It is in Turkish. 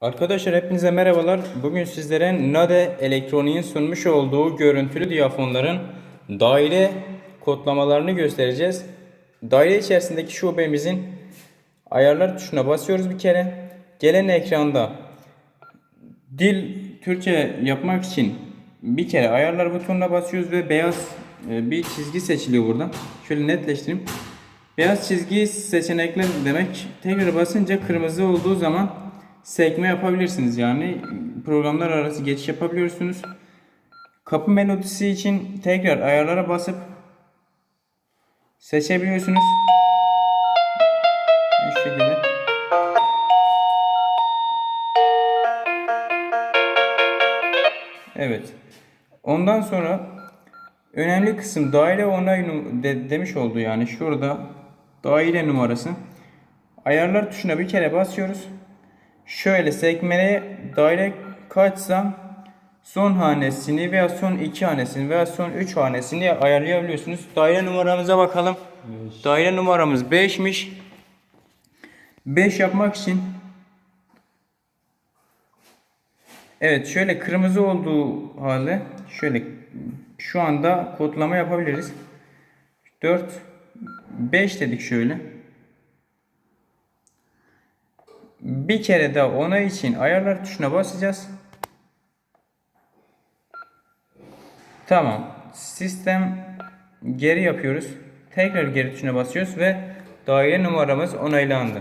Arkadaşlar hepinize merhabalar. Bugün sizlere Nade Elektronik'in sunmuş olduğu görüntülü diyafonların daire kodlamalarını göstereceğiz. Daire içerisindeki şubemizin ayarlar tuşuna basıyoruz bir kere. Gelen ekranda dil Türkçe yapmak için bir kere ayarlar butonuna basıyoruz ve beyaz e, bir çizgi seçiliyor burada. Şöyle netleştireyim. Beyaz çizgi seçenekler demek tekrar basınca kırmızı olduğu zaman sekme yapabilirsiniz yani programlar arası geçiş yapabiliyorsunuz. Kapı melodisi için tekrar ayarlara basıp seçebiliyorsunuz. Bu şekilde. Evet. Ondan sonra önemli kısım daire onay de- demiş oldu yani şurada daire numarası. Ayarlar tuşuna bir kere basıyoruz. Şöyle sekmeye daire kaçsa son hanesini veya son iki hanesini veya son üç hanesini ayarlayabiliyorsunuz. Daire numaramıza bakalım. Daire numaramız 5'miş. 5 yapmak için Evet şöyle kırmızı olduğu halde şöyle şu anda kodlama yapabiliriz. 4 5 dedik şöyle. Bir kere daha ona için ayarlar tuşuna basacağız. Tamam. Sistem geri yapıyoruz. Tekrar geri tuşuna basıyoruz ve daire numaramız onaylandı.